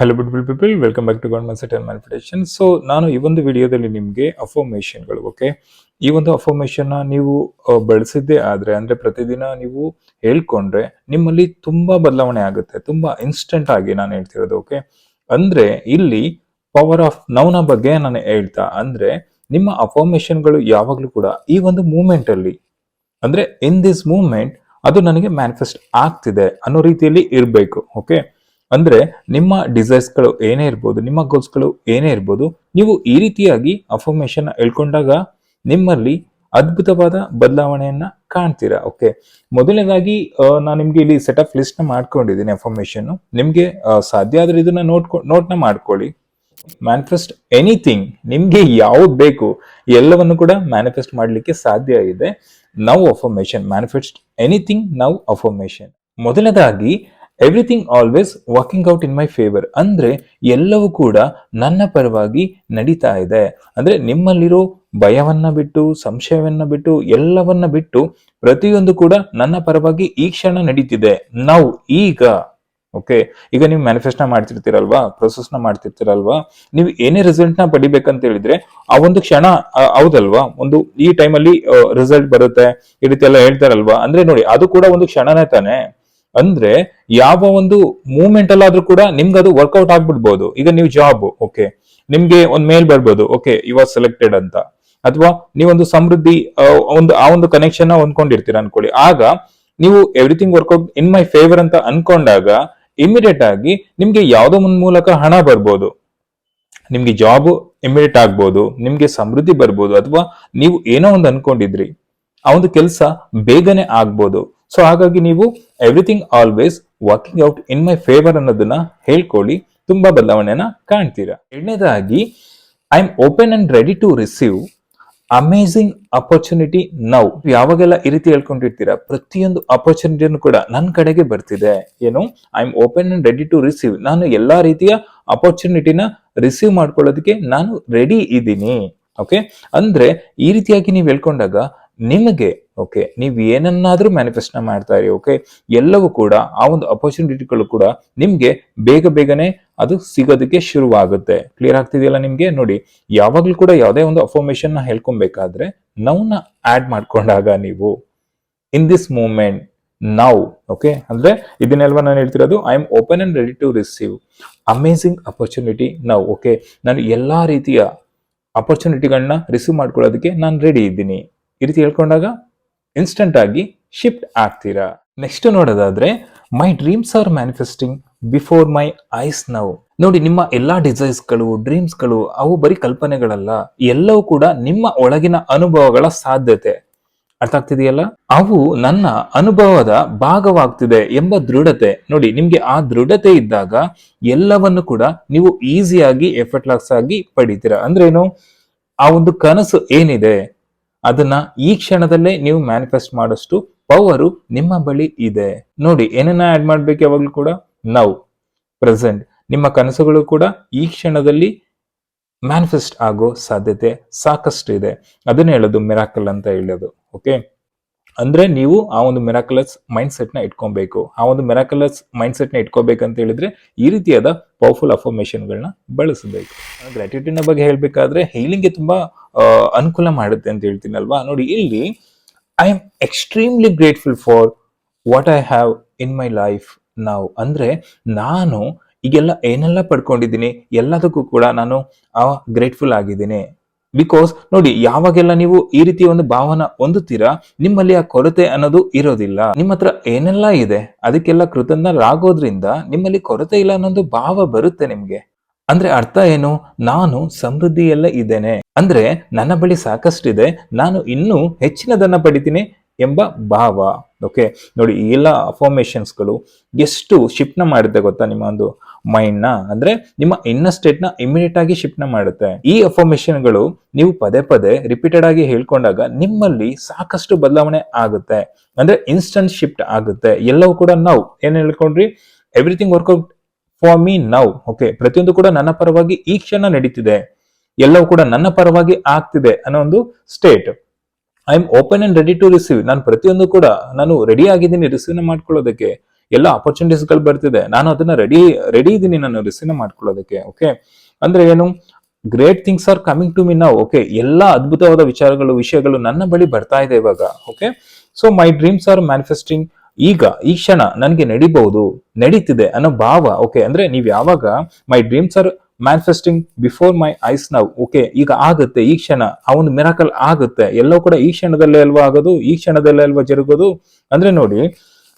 Hello beautiful people welcome back to government set manifestation so ನಾನು ಈ ಒಂದು ವಿಡಿಯೋದಲ್ಲಿ ನಿಮಗೆ ಅಫರ್ಮೇಷನ್ಗಳು ಓಕೆ ಈ ಒಂದು ಅಫೋಮೇಷನ್ನ ನೀವು ಬಳಸಿದ್ದೇ ಆದರೆ, ಅಂದರೆ ಪ್ರತಿದಿನ ನೀವು ಹೇಳ್ಕೊಂಡ್ರೆ ನಿಮ್ಮಲ್ಲಿ ತುಂಬ ಬದಲಾವಣೆ ಆಗುತ್ತೆ. ತುಂಬ ಇನ್ಸ್ಟೆಂಟ್ ಆಗಿ ನಾನು ಹೇಳ್ತಿರೋದು ಓಕೆ ಅಂದರೆ ಇಲ್ಲಿ ಪವರ್ ಆಫ್ ನೌನ ಬಗ್ಗೆ ನಾನು ಹೇಳ್ತಾ, ಅಂದರೆ ನಿಮ್ಮ ಅಫರ್ಮೇಷನ್ಗಳು ಯಾವಾಗಲೂ ಕೂಡ ಈ ಒಂದು ಮೂಮೆಂಟಲ್ಲಿ ಅಂದ್ರೆ ಇನ್ ದಿಸ್ ಮೂಮೆಂಟ್ ಅದು ನನಗೆ ಮ್ಯಾನಿಫೆಸ್ಟ್ ಆಗ್ತಿದೆ ಅನ್ನೋ ರೀತಿಯಲ್ಲಿ ಇರಬೇಕು ಓಕೆ ಅಂದ್ರೆ ನಿಮ್ಮ ಡಿಸೈರ್ಸ್ಗಳು ಏನೇ ಇರ್ಬೋದು, ನಿಮ್ಮ ಗೋಲ್ಸ್ಗಳು ಏನೇ ಇರ್ಬೋದು, ನೀವು ಈ ರೀತಿಯಾಗಿ ಅಫರ್ಮೇಷನ್ ಹೇಳ್ಕೊಂಡಾಗ ನಿಮ್ಮಲ್ಲಿ ಅದ್ಭುತವಾದ ಬದಲಾವಣೆಯನ್ನ ಕಾಣ್ತೀರಾ? ಓಕೆ ಮೊದಲನೇದಾಗಿ ನಾನು ನಿಮ್ಗೆ ಇಲ್ಲಿ ಸೆಟ್ ಅಪ್ ಲಿಸ್ಟ್ನ ಮಾಡ್ಕೊಂಡಿದ್ದೀನಿ ಅಫರ್ಮೇಷನ್ ನಿಮ್ಗೆ ಸಾಧ್ಯ ಆದ್ರೆ ಇದನ್ನ ನೋಡ್ಕೊ ನೋಟ್ನ ಮಾಡ್ಕೊಳ್ಳಿ. ಮ್ಯಾನಿಫೆಸ್ಟ್ ಎನಿಥಿಂಗ್ ನಿಮ್ಗೆ ಯಾವ್ದು ಬೇಕು, ಎಲ್ಲವನ್ನು ಕೂಡ ಮ್ಯಾನಿಫೆಸ್ಟ್ ಮಾಡ್ಲಿಕ್ಕೆ ಸಾಧ್ಯ ಇದೆ. Now affirmation manifest anything now affirmation ಮೊದಲನೇದಾಗಿ everything always working out in my favour ಅಂದ್ರೆ ಎಲ್ಲವೂ ಕೂಡ ನನ್ನ ಪರವಾಗಿ ನಡೀತಾ ಇದೆ. ಅಂದ್ರೆ ನಿಮ್ಮಲ್ಲಿರೋ ಭಯವನ್ನ ಬಿಟ್ಟು, ಸಂಶಯವನ್ನ ಬಿಟ್ಟು, ಎಲ್ಲವನ್ನ ಬಿಟ್ಟು ಪ್ರತಿಯೊಂದು ಕೂಡ ನನ್ನ ಪರವಾಗಿ ಈ ಕ್ಷಣ ನಡೀತಿದೆ. ನಾವು ಈಗ ಓಕೆ ಈಗ ನೀವು ಮ್ಯಾನಿಫೆಸ್ಟ್ನ ಮಾಡ್ತಿರ್ತೀರಲ್ವಾ? ಪ್ರೊಸೆಸ್ನ ಮಾಡ್ತಿರ್ತೀರಲ್ವಾ? ನೀವು ಏನೇ ರಿಸಲ್ಟ್ನ ಪಡಿಬೇಕಂತ ಹೇಳಿದ್ರೆ, ಆ ಒಂದು ಕ್ಷಣ ಹೌದಲ್ವಾ? ಒಂದು ಈ ಟೈಮಲ್ಲಿ ರಿಸಲ್ಟ್ ಬರುತ್ತೆ. ಈ ರೀತಿ ಎಲ್ಲ ಹೇಳ್ತಾರಲ್ವಾ? ಅಂದ್ರೆ ನೋಡಿ, ಅದು ಕೂಡ ಒಂದು ಕ್ಷಣನೇ ತಾನೆ. ಅಂದ್ರೆ ಯಾವ ಒಂದು ಮೂವ್ಮೆಂಟ್ ಅಲ್ಲಾದ್ರೂ ಕೂಡ ನಿಮ್ಗೆ ಅದು ವರ್ಕೌಟ್ ಆಗ್ಬಿಡ್ಬೋದು. ಈಗ ನೀವು ಜಾಬ್ ಓಕೆ ನಿಮ್ಗೆ ಒಂದ್ ಮೇಲ್ ಬರ್ಬೋದು ಓಕೆ ಯು ಆರ್ ಸೆಲೆಕ್ಟೆಡ್ ಅಂತ. ಅಥವಾ ನೀವೊಂದು ಸಮೃದ್ಧಿ ಒಂದು, ಆ ಒಂದು ಕನೆಕ್ಷನ್ ಹೊಂದ್ಕೊಂಡಿರ್ತೀರ ಅನ್ಕೊಳ್ಳಿ. ಆಗ ನೀವು everything work out in my favour ಅಂತ ಅನ್ಕೊಂಡಾಗ ಇಮಿಡಿಯೇಟ್ ಆಗಿ ನಿಮ್ಗೆ ಯಾವುದೋ ಒಂದ್ ಮೂಲಕ ಹಣ ಬರ್ಬೋದು. ನಿಮ್ಗೆ ಜಾಬ್ ಇಮಿಡಿಯೇಟ್ ಆಗ್ಬೋದು, ನಿಮ್ಗೆ ಸಮೃದ್ಧಿ ಬರ್ಬೋದು, ಅಥವಾ ನೀವು ಏನೋ ಒಂದು ಅನ್ಕೊಂಡಿದ್ರಿ. ಆ ಒಂದು ಕೆಲಸ ಬೇಗನೆ ಆಗ್ಬೋದು. ಸೊ ಹಾಗಾಗಿ ನೀವು everything always working out in my favour ಅನ್ನೋದನ್ನ ಹೇಳ್ಕೊಳ್ಳಿ. ತುಂಬಾ ಬದಲಾವಣೆನ ಕಾಣ್ತೀರಾ? ಎರಡನೇದಾಗಿ I am open and ready to receive amazing opportunity now ಯಾವಾಗೆಲ್ಲ ಈ ರೀತಿ ಹೇಳ್ಕೊಂಡಿರ್ತೀರಾ? ಪ್ರತಿಯೊಂದು ಅಪರ್ಚುನಿಟಿಯನ್ನು ಕೂಡ ನನ್ನ ಕಡೆಗೆ ಬರ್ತಿದೆ. ಏನು? I am open and ready to receive ನಾನು ಎಲ್ಲಾ ರೀತಿಯ ಅಪರ್ಚುನಿಟಿನ ರಿಸೀವ್ ಮಾಡ್ಕೊಳ್ಳೋದಕ್ಕೆ ನಾನು ರೆಡಿ ಇದ್ದೀನಿ. ಓಕೆ ಅಂದ್ರೆ ಈ ರೀತಿಯಾಗಿ ನೀವು ಹೇಳ್ಕೊಂಡಾಗ ನಿಮಗೆ ಓಕೆ ನೀವು ಏನನ್ನಾದ್ರೂ ಮ್ಯಾನಿಫೆಸ್ಟ್ ಮಾಡ್ತಾ ಇರಿ ಓಕೆ ಎಲ್ಲವೂ ಕೂಡ, ಆ ಒಂದು ಅಪರ್ಚುನಿಟಿಗಳು ಕೂಡ ನಿಮಗೆ ಬೇಗ ಬೇಗನೆ ಅದು ಸಿಗೋದಕ್ಕೆ ಶುರುವಾಗುತ್ತೆ. ಕ್ಲಿಯರ್ ಆಗ್ತಿದೆಯಲ್ಲ ನಿಮಗೆ? ನೋಡಿ, ಯಾವಾಗಲೂ ಕೂಡ ಯಾವುದೇ ಒಂದು ಅಫಾರ್ಮೇಶನ್ನ ಹೇಳ್ಕೊಬೇಕಾದ್ರೆ ನೌನ ಆಡ್ ಮಾಡ್ಕೊಂಡಾಗ ನೀವು in this moment now okay ಅಂದ್ರೆ ಇದನ್ನೆಲ್ವ ನಾನು ಹೇಳ್ತಿರೋದು? I am open and ready to receive amazing opportunity now okay ನಾನು ಎಲ್ಲಾ ರೀತಿಯ ಅಪರ್ಚುನಿಟಿಗಳನ್ನ ರಿಸೀವ್ ಮಾಡ್ಕೊಳ್ಳೋದಕ್ಕೆ ನಾನು ರೆಡಿ ಇದ್ದೀನಿ. ಈ ರೀತಿ ಹೇಳ್ಕೊಂಡಾಗ ಇನ್ಸ್ಟಂಟ್ ಆಗಿ ಶಿಫ್ಟ್ ಆಗ್ತೀರಾ? ನೆಕ್ಸ್ಟ್ ನೋಡೋದಾದ್ರೆ my dreams are manifesting before my eyes now ನೋಡಿ, ನಿಮ್ಮ ಎಲ್ಲಾ ಡಿಸೈರ್ಸ್ಗಳು ಡ್ರೀಮ್ಸ್ಗಳು ಅವು ಬರೀ ಕಲ್ಪನೆಗಳಲ್ಲ, ಎಲ್ಲವೂ ಕೂಡ ನಿಮ್ಮ ಒಳಗಿನ ಅನುಭವಗಳ ಸಾಧ್ಯತೆ. ಅರ್ಥ ಆಗ್ತಿದೆಯಲ್ಲ? ಅವು ನನ್ನ ಅನುಭವದ ಭಾಗವಾಗ್ತಿದೆ ಎಂಬ ದೃಢತೆ. ನೋಡಿ, ನಿಮ್ಗೆ ಆ ದೃಢತೆ ಇದ್ದಾಗ ಎಲ್ಲವನ್ನು ಕೂಡ ನೀವು ಈಸಿಯಾಗಿ ಎಫರ್ಟ್ಲೆಸ್ ಆಗಿ ಪಡಿತೀರಾ. ಅಂದ್ರೆ ಆ ಒಂದು ಕನಸು ಏನಿದೆ? ಅದನ್ನ ಈ ಕ್ಷಣದಲ್ಲೇ ನೀವು ಮ್ಯಾನಿಫೆಸ್ಟ್ ಮಾಡೋಷ್ಟು ಪವರು ನಿಮ್ಮ ಬಳಿ ಇದೆ. ನೋಡಿ, ಏನನ್ನ ಆಡ್ ಮಾಡ್ಬೇಕು ಯಾವಾಗ್ಲೂ ಕೂಡ? ನೌ ಪ್ರೆಸೆಂಟ್ ನಿಮ್ಮ ಕನಸುಗಳು ಕೂಡ ಈ ಕ್ಷಣದಲ್ಲಿ ಮ್ಯಾನಿಫೆಸ್ಟ್ ಆಗೋ ಸಾಧ್ಯತೆ ಸಾಕಷ್ಟು ಇದೆ. ಅದನ್ನ ಹೇಳೋದು ಮಿರಾಕಲ್ ಅಂತ ಹೇಳೋದು ಓಕೆ ಅಂದ್ರೆ ನೀವು ಆ ಒಂದು ಮಿರಾಕಲಸ್ ಮೈಂಡ್ ಸೆಟ್ನ ಇಟ್ಕೊಬೇಕು. ಆ ಒಂದು ಮಿರಾಕಲಸ್ ಮೈಂಡ್ ಸೆಟ್ನ ಇಟ್ಕೋಬೇಕಂತ ಹೇಳಿದ್ರೆ ಈ ರೀತಿಯಾದ ಪವರ್ಫುಲ್ ಅಫರ್ಮೇಶನ್ಗಳನ್ನ ಬಳಸಬೇಕು. ಗ್ರಾಟಿಟ್ಯೂಡ್ನ ಬಗ್ಗೆ ಹೇಳ್ಬೇಕಾದ್ರೆ ಹೀಲಿಂಗ್ ತುಂಬಾ ಅನುಕೂಲ ಮಾಡುತ್ತೆ ಅಂತ ಹೇಳ್ತೀನಲ್ವಾ? ನೋಡಿ, ಇಲ್ಲಿ I am extremely grateful for what I have in my life ನಾವು ಅಂದ್ರೆ ನಾನು ಈಗೆಲ್ಲ ಏನೆಲ್ಲ ಪಡ್ಕೊಂಡಿದ್ದೀನಿ, ಎಲ್ಲದಕ್ಕೂ ಕೂಡ ನಾನು ಗ್ರೇಟ್ಫುಲ್ ಆಗಿದ್ದೀನಿ. ಬಿಕಾಸ್ ನೋಡಿ, ಯಾವಾಗೆಲ್ಲ ನೀವು ಈ ರೀತಿಯ ಒಂದು ಭಾವನ ಹೊಂದುತ್ತೀರಾ, ನಿಮ್ಮಲ್ಲಿ ಆ ಕೊರತೆ ಅನ್ನೋದು ಇರೋದಿಲ್ಲ. ನಿಮ್ಮ ಹತ್ರ ಏನೆಲ್ಲ ಇದೆ, ಅದಕ್ಕೆಲ್ಲ ಕೃತಜ್ಞರಾಗೋದ್ರಿಂದ ನಿಮ್ಮಲ್ಲಿ ಕೊರತೆ ಇಲ್ಲ ಅನ್ನೋದು ಭಾವ ಬರುತ್ತೆ ನಿಮ್ಗೆ. ಅಂದ್ರೆ ಅರ್ಥ ಏನು? ನಾನು ಸಮೃದ್ಧಿಯಲ್ಲೇ ಇದ್ದೇನೆ. ಅಂದ್ರೆ ನನ್ನ ಬಳಿ ಸಾಕಷ್ಟಿದೆ, ನಾನು ಇನ್ನೂ ಹೆಚ್ಚಿನದನ್ನ ಪಡಿತೀನಿ ಎಂಬ ಭಾವ. ಓಕೆ ನೋಡಿ, ಈ ಎಲ್ಲ ಅಫಾರ್ಮೇಶನ್ಸ್ಗಳು ಎಷ್ಟು ಶಿಫ್ಟ್ನ ಮಾಡುತ್ತೆ ಗೊತ್ತಾ ನಿಮ್ಮ ಒಂದು ಮೈಂಡ್ನ? ಅಂದ್ರೆ ನಿಮ್ಮ ಇನ್ನ ಸ್ಟೇಟ್ನ ಇಮಿಡಿಯೇಟ್ ಆಗಿ ಶಿಫ್ಟ್ನ ಮಾಡುತ್ತೆ. ಈ ಅಫಾರ್ಮೇಶನ್ಗಳು ನೀವು ಪದೇ ಪದೇ ರಿಪೀಟೆಡ್ ಆಗಿ ಹೇಳ್ಕೊಂಡಾಗ ನಿಮ್ಮಲ್ಲಿ ಸಾಕಷ್ಟು ಬದಲಾವಣೆ ಆಗುತ್ತೆ. ಅಂದ್ರೆ ಇನ್ಸ್ಟಂಟ್ ಶಿಫ್ಟ್ ಆಗುತ್ತೆ. ಎಲ್ಲವೂ ಕೂಡ ನಾವು, ಏನ್ ಹೇಳ್ಕೊಂಡ್ರಿ? Everything work out for me now okay ಪ್ರತಿಯೊಂದು ಕೂಡ ನನ್ನ ಪರವಾಗಿ ಈ ಕ್ಷಣ ನಡೀತಿದೆ. ಎಲ್ಲವೂ ಕೂಡ ನನ್ನ ಪರವಾಗಿ ಆಗ್ತಿದೆ ಅನ್ನೋ ಒಂದು state I am open and ready to receive ನಾನು ಪ್ರತಿಯೊಂದು ಕೂಡ ನಾನು ರೆಡಿ ಆಗಿದ್ದೀನಿ ರಿಸೀವ್ ಮಾಡ್ಕೊಳ್ಳೋದಕ್ಕೆ. ಎಲ್ಲ ಆಪರ್ಚುನಿಟೀಸ್ಗಳು ಬರ್ತಿದೆ. ನಾನು ಅದನ್ನ ರೆಡಿ ರೆಡಿ ಇದ್ದೀನಿ ನಾನು ರಿಸೀವ್ ಮಾಡ್ಕೊಳ್ಳೋದಕ್ಕೆ ಓಕೆ ಅಂದ್ರೆ ಏನು? Great things are coming to me ನಾವು ಓಕೆ ಎಲ್ಲ ಅದ್ಭುತವಾದ ವಿಚಾರಗಳು, ವಿಷಯಗಳು ನನ್ನ ಬಳಿ ಬರ್ತಾ ಇದೆ ಇವಾಗ okay so my dreams are manifesting ಈಗ ಈ ಕ್ಷಣ ನನಗೆ ನಡಿಬಹುದು, ನಡೀತಿದೆ ಅನ್ನೋ ಭಾವ ಓಕೆ ಅಂದ್ರೆ ನೀವು ಯಾವಾಗ my dreams are manifesting before my eyes ನಾವು ಓಕೆ ಈಗ ಆಗುತ್ತೆ, ಈ ಕ್ಷಣ, ಆ ಒಂದು ಮಿರಾಕಲ್ ಆಗುತ್ತೆ ಎಲ್ಲವೂ ಕೂಡ ಈ ಕ್ಷಣದಲ್ಲೇ ಅಲ್ವಾ ಆಗೋದು, ಈ ಕ್ಷಣದಲ್ಲೇ ಅಲ್ವಾ ಜರುಗೋದು? ಅಂದ್ರೆ ನೋಡಿ,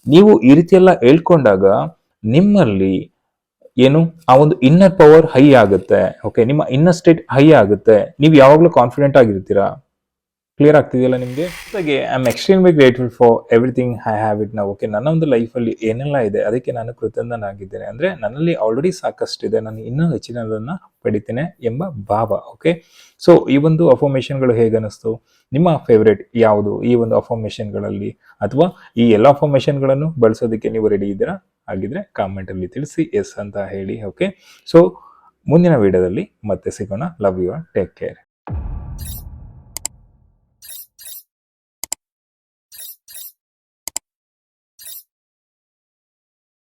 ನೀವು ಈ ರೀತಿ ಎಲ್ಲ ಹೇಳ್ಕೊಂಡಾಗ ನಿಮ್ಮಲ್ಲಿ ಏನು, ಆ ಒಂದು ಇನ್ನರ್ ಪವರ್ ಹೈ ಆಗುತ್ತೆ ಓಕೆ ನಿಮ್ಮ ಇನ್ನರ್ ಸ್ಟೇಟ್ ಹೈ ಆಗುತ್ತೆ, ನೀವು ಯಾವಾಗಲೂ ಕಾನ್ಫಿಡೆಂಟ್ ಆಗಿರ್ತೀರಾ? ಕ್ಲಿಯರ್ ಆಗ್ತಿದೆಯಲ್ಲ ನಿಮಗೆ? ಜೊತೆಗೆ I am extremely grateful for everything I have it ನಾವು ಓಕೆ ನನ್ನ ಒಂದು ಲೈಫಲ್ಲಿ ಏನೆಲ್ಲ ಇದೆ, ಅದಕ್ಕೆ ನಾನು ಕೃತಜ್ಞನಾಗಿದ್ದೇನೆ. ಅಂದರೆ ನನ್ನಲ್ಲಿ ಆಲ್ರೆಡಿ ಸಾಕಷ್ಟಿದೆ, ನಾನು ಇನ್ನೂ ಹೆಚ್ಚಿನದನ್ನು ಪಡಿತೇನೆ ಎಂಬ ಭಾವ ಓಕೆ ಸೊ ಈ ಒಂದು ಅಫಾರ್ಮೇಷನ್ಗಳು ಹೇಗೆ ಅನ್ನಿಸ್ತು? ನಿಮ್ಮ ಫೇವ್ರೇಟ್ ಯಾವುದು ಈ ಒಂದು ಅಫಾರ್ಮೇಷನ್ಗಳಲ್ಲಿ ಅಥವಾ ಈ ಎಲ್ಲ ಅಫಾರ್ಮೇಷನ್ಗಳನ್ನು ಬಳಸೋದಕ್ಕೆ ನೀವು ರೆಡಿ ಇದ್ದೀರಾ? ಹಾಗಿದ್ರೆ ಕಾಮೆಂಟಲ್ಲಿ ತಿಳಿಸಿ ಎಸ್ ಅಂತ ಹೇಳಿ ಓಕೆ ಸೊ ಮುಂದಿನ ವಿಡಿಯೋದಲ್ಲಿ ಮತ್ತೆ ಸಿಗೋಣ. Love you take care